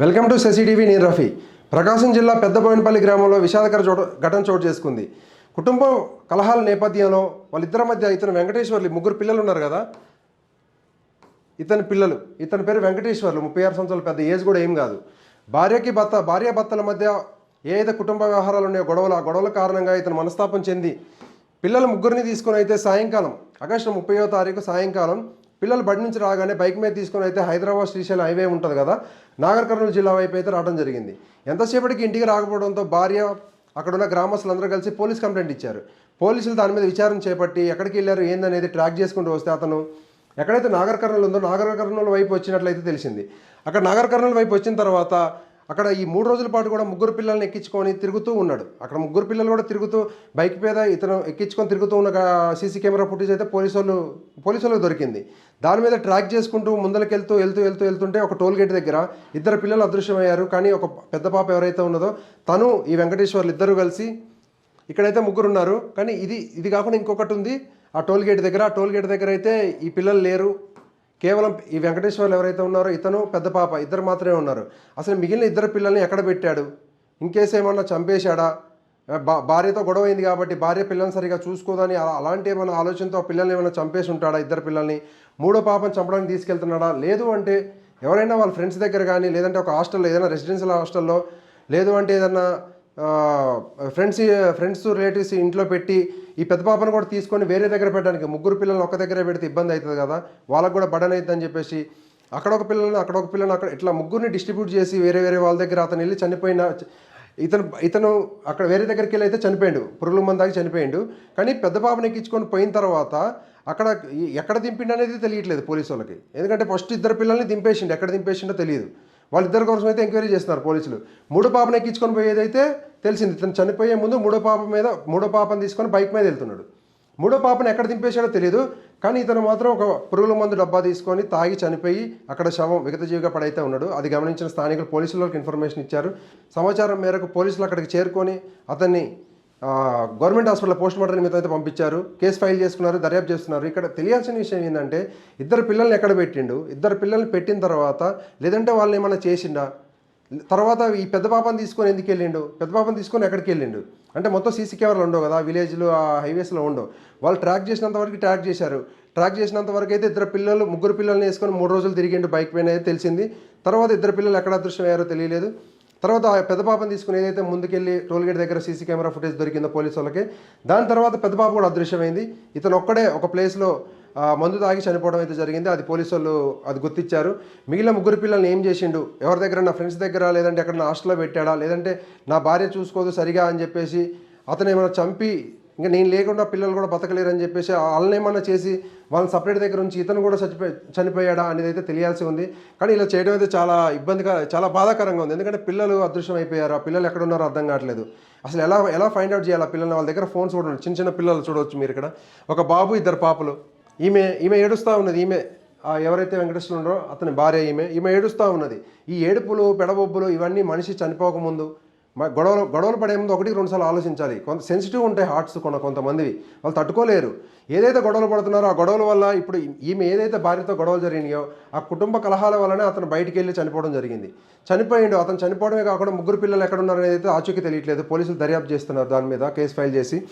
Welcome to సెసిటీవీ నేను రఫీ. ప్రకాశం జిల్లా పెద్దబోయినపల్లి గ్రామంలో విషాదకర చోటు ఘటన చోటు చేసుకుంది. కుటుంబం కలహాల నేపథ్యంలో వాళ్ళిద్దరి మధ్య ఇతను వెంకటేశ్వర్లు ముగ్గురు పిల్లలు ఉన్నారు కదా? ఇతని పిల్లలు. ఇతని పేరు వెంకటేశ్వర్లు. ముప్పై ఆరు సంవత్సరాలు పెద్ద ఏజ్ కూడా ఏం కాదు. భార్యకి భర్త భార్య భర్తల మధ్య ఏదైతే కుటుంబ వ్యవహారాలు ఉన్నాయో గొడవలు ఆ గొడవల కారణంగా ఇతను మనస్తాపం చెంది పిల్లల ముగ్గురిని తీసుకొని అయితే సాయంకాలం ఆగస్టు ముప్పయో తారీఖు సాయంకాలం పిల్లలు బడి నుంచి రాగానే బైక్ మీద తీసుకొని అయితే హైదరాబాద్ శ్రీశైలం హైవే ఉంటుంది కదా నాగర్ కర్నూలు జిల్లా వైపు అయితే రావడం జరిగింది. ఎంతసేపటికి ఇంటికి రాకపోవడంతో భార్య అక్కడ ఉన్న గ్రామస్తులందరూ కలిసి పోలీస్ కంప్లైంట్ ఇచ్చారు. పోలీసులు దాని మీద విచారణ చేపట్టి ఎక్కడికి వెళ్ళారు ఏందనేది ట్రాక్ చేసుకుంటూ వస్తే అతను ఎక్కడైతే నాగర్ కర్నూలు ఉందో నాగర్ కర్నూలు వైపు వచ్చినట్లయితే తెలిసింది. అక్కడ నాగర్ కర్నూలు వైపు వచ్చిన తర్వాత అక్కడ ఈ మూడు రోజుల పాటు కూడా ముగ్గురు పిల్లల్ని ఎక్కించుకొని తిరుగుతూ ఉన్నాడు. అక్కడ ముగ్గురు పిల్లలు కూడా తిరుగుతూ బైక్ మీద ఇతను ఎక్కించుకొని తిరుగుతూ ఉన్న సీసీ కెమెరా ఫుటేజ్ అయితే పోలీసు వాళ్ళు పోలీసు వాళ్ళకి దొరికింది. దాని మీద ట్రాక్ చేసుకుంటూ ముందరకెళ్తూ వెళ్తూ వెళ్తూ వెళ్తుంటే ఒక టోల్ గేట్ దగ్గర ఇద్దరు పిల్లలు అదృశ్యమయ్యారు. కానీ ఒక పెద్ద పాప ఎవరైతే ఉన్నదో తను ఈ వెంకటేశ్వర్లు ఇద్దరు కలిసి ఇక్కడైతే ముగ్గురు ఉన్నారు. కానీ ఇది ఇది కాకుండా ఇంకొకటి ఉంది. ఆ టోల్ గేట్ దగ్గర ఆ టోల్ గేట్ దగ్గర అయితే ఈ పిల్లలు లేరు. కేవలం ఈ వెంకటేశ్వర్లు ఎవరైతే ఉన్నారో ఇతను పెద్ద పాప ఇద్దరు మాత్రమే ఉన్నారు. అసలు మిగిలిన ఇద్దరు పిల్లల్ని ఎక్కడ పెట్టాడు? ఇంకేస్ ఏమన్నా చంపేశాడా? భార్యతో గొడవ అయింది కాబట్టి భార్య పిల్లల్ని సరిగా చూసుకోదని అలా అలాంటి ఏమైనా ఆలోచనతో ఆ పిల్లల్ని ఏమైనా చంపేసి ఉంటాడా ఇద్దరు పిల్లల్ని? మూడో పాపను చంపడానికి తీసుకెళ్తున్నాడా? లేదు అంటే ఎవరైనా వాళ్ళ ఫ్రెండ్స్ దగ్గర కానీ లేదంటే ఒక హాస్టల్లో ఏదైనా రెసిడెన్షియల్ హాస్టల్లో లేదు అంటే ఏదన్నా ఫ్రెండ్స్ ఫ్రెండ్స్ రిలేటివ్స్ ఇంట్లో పెట్టి ఈ పెద్ద పాపను కూడా తీసుకొని వేరే దగ్గర పెట్టడానికి ముగ్గురు పిల్లల్ని ఒక దగ్గర పెడితే ఇబ్బంది అవుతుంది కదా? వాళ్ళకు కూడా బడన్ అవుతుంది అని చెప్పేసి అక్కడ ఒక పిల్లల్ని అక్కడ ఒక పిల్లని అక్కడ ఇట్లా ముగ్గురిని డిస్ట్రిబ్యూట్ చేసి వేరే వేరే వాళ్ళ దగ్గర అతను వెళ్ళి చనిపోయిన ఇతను ఇతను అక్కడ వేరే దగ్గరికి వెళ్ళి అయితే చనిపోయాడు. పురుగుల మందాకి చనిపోయాడు. కానీ పెద్ద పాపని ఎక్కించుకొని పోయిన తర్వాత అక్కడ ఎక్కడ దింపిండు అనేది తెలియట్లేదు పోలీసు వాళ్ళకి. ఎందుకంటే ఫస్ట్ ఇద్దరు పిల్లల్ని దింపేసిండు. ఎక్కడ దింపేసిండో తెలియదు. వాళ్ళిద్దరి కోసం అయితే ఎంక్వైరీ చేస్తున్నారు పోలీసులు. మూడో పాపను ఎక్కించుకొని పోయేదైతే తెలిసింది. ఇతను చనిపోయే ముందు మూడో పాప మీద మూడో పాపను తీసుకొని బైక్ మీద వెళ్తున్నాడు. మూడో పాపను ఎక్కడ దింపేశాడో తెలియదు కానీ ఇతను మాత్రం ఒక పురుగుల మందు డబ్బా తీసుకొని తాగి చనిపోయి అక్కడ శవం విగతజీవిగా పడైతే ఉన్నాడు. అది గమనించిన స్థానికులు పోలీసులకు ఇన్ఫర్మేషన్ ఇచ్చారు. సమాచారం మేరకు పోలీసులు అక్కడికి చేరుకొని అతన్ని గవర్నమెంట్ హాస్పిటల్ పోస్ట్ మార్టం నిమిత్తం అయితే పంపించారు. కేసు ఫైల్ చేసుకున్నారు దర్యాప్తు చేస్తున్నారు. ఇక్కడ తెలియాల్సిన విషయం ఏంటంటే ఇద్దరు పిల్లల్ని ఎక్కడ పెట్టిండు? ఇద్దరు పిల్లల్ని పెట్టిన తర్వాత లేదంటే వాళ్ళని ఏమైనా చేసిండా? తర్వాత ఈ పెద్ద పాపని తీసుకొని ఎందుకు వెళ్ళిండు? పెద్ద పాపని తీసుకొని ఎక్కడికి వెళ్ళిండు? అంటే మొత్తం సీసీ కెమెరాలు ఉండవు కదా విలేజ్లో ఆ హైవేస్లో ఉండవు. వాళ్ళు ట్రాక్ చేసినంత వరకు ట్రాక్ చేశారు. ట్రాక్ చేసినంత వరకు అయితే ఇద్దరు పిల్లలు ముగ్గురు పిల్లల్ని వేసుకొని మూడు రోజులు తిరిగిండు బైక్ పైన అయితే తెలిసింది. తర్వాత ఇద్దరు పిల్లలు ఎక్కడ అదృశ్యమయ్యారో తెలియలేదు. తర్వాత ఆ పెద్ద పాపను తీసుకుని ఏదైతే ముందుకెళ్ళి టోల్గేట్ దగ్గర సీసీ కెమెరా ఫుటేజ్ దొరికిందో పోలీసు వాళ్ళకి దాని తర్వాత పెద్ద పాప కూడా అదృశ్యమైంది. ఇతను ఒక్కడే ఒక ప్లేస్లో మందు తాగి చనిపోవడం అయితే జరిగింది. అది పోలీసు వాళ్ళు అది గుర్తించారు మిగిలిన ముగ్గురు పిల్లల్ని ఏం చేసిండు? ఎవరి దగ్గర నా ఫ్రెండ్స్ దగ్గర లేదంటే ఎక్కడ హాస్టల్లో పెట్టాడా? లేదంటే నా భార్య చూసుకోదు సరిగా అని చెప్పేసి అతను ఏమైనా చంపి ఇంకా నేను లేకుండా పిల్లలు కూడా బతకలేరు అని చెప్పేసి వాళ్ళని ఏమన్నా చేసి వాళ్ళని సపరేట్ దగ్గర ఉంచి ఇతను కూడా చచ్చిపోయి చనిపోయాడా అనేది అయితే తెలియాల్సి ఉంది. కానీ ఇలా చేయడం అయితే చాలా ఇబ్బందిగా చాలా బాధాకరంగా ఉంది. ఎందుకంటే పిల్లలు అదృశ్యం అయిపోయారు. ఆ పిల్లలు ఎక్కడ ఉన్నారో అర్థం కావట్లేదు. అసలు ఎలా ఎలా ఫైండ్ అవుట్ చేయాలి ఆ పిల్లల్ని? వాళ్ళ దగ్గర ఫోన్స్ కూడా చిన్న చిన్న పిల్లలు చూడవచ్చు మీరు ఇక్కడ. ఒక బాబు ఇద్దరు పాపలు. ఈమె ఈమె ఏడుస్తూ ఉన్నది. ఈమె ఎవరైతే వెంకటేశ్వరుడు ఉన్నారో అతని భార్య ఈమె. ఈమె ఏడుస్తూ ఉన్నది. ఈ ఏడుపులు పెడబొబ్బులు ఇవన్నీ మనిషి చనిపోకముందు గొడవలు గొడవలు పడే ముందు ఒకటి రెండుసార్లు ఆలోచించాలి. కొంత సెన్సిటివ్ ఉంటాయి హార్ట్స్ కొన కొంతమందివి. వాళ్ళు తట్టుకోలేరు. ఏదైతే గొడవలు పడుతున్నారో ఆ గొడవల వల్ల ఇప్పుడు ఈమె ఏదైతే భార్యతో గొడవలు జరిగినాయో ఆ కుటుంబ కలహాల వల్లనే అతను బయటికి వెళ్ళి చనిపోవడం జరిగింది. చనిపోయిండు. అతను చనిపోవడమే కాకుండా ముగ్గురు పిల్లలు ఎక్కడ ఉన్నారనేది ఆచూకీ తెలియట్లేదు. పోలీసులు దర్యాప్తు చేస్తున్నారు దాని మీద కేసు ఫైల్ చేసి.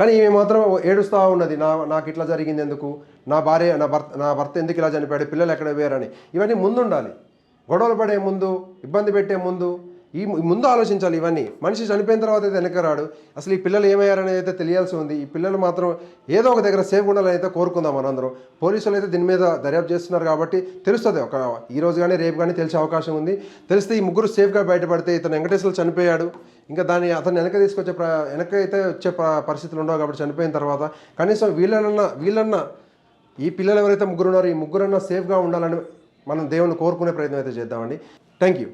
కానీ ఈమె మాత్రం ఏడుస్తూ ఉన్నది. నా నాకు ఇట్లా జరిగింది ఎందుకు? నా భార్య నా భర్త నా భర్త ఎందుకు ఇలా చనిపోయాడు? పిల్లలు ఎక్కడ వేరని ఇవన్నీ ముందుండాలి. గొడవలు పడే ముందు ఇబ్బంది పెట్టే ముందు ఈ ముందు ఆలోచించాలి ఇవన్నీ. మనిషి చనిపోయిన తర్వాత అయితే వెనక రాడు. అసలు ఈ పిల్లలు ఏమయ్యారనేది అయితే తెలియాల్సి ఉంది. ఈ పిల్లలు మాత్రం ఏదో ఒక దగ్గర సేఫ్ ఉండాలని అయితే కోరుకుందాం మనందరం. పోలీసులు అయితే దీని మీద దర్యాప్తు చేస్తున్నారు కాబట్టి తెలుస్తుంది. ఒక ఈ రోజు కానీ రేపు కానీ తెలిసే అవకాశం ఉంది. తెలిస్తే ఈ ముగ్గురు సేఫ్గా బయటపడితే ఇతను వెంకటేశ్వరులు చనిపోయాడు. ఇంకా దాన్ని అతను వెనక తీసుకొచ్చే ప్ర వెనక అయితే వచ్చే ప- పరిస్థితులు ఉండవు కాబట్టి చనిపోయిన తర్వాత కనీసం వీళ్ళన్నా వీళ్ళన్నా ఈ పిల్లలు ఎవరైతే ముగ్గురు ఉన్నారో ఈ ముగ్గురన్నా సేఫ్గా ఉండాలని మనం దేవుని కోరుకునే ప్రయత్నం అయితే చేద్దామండి. Thank you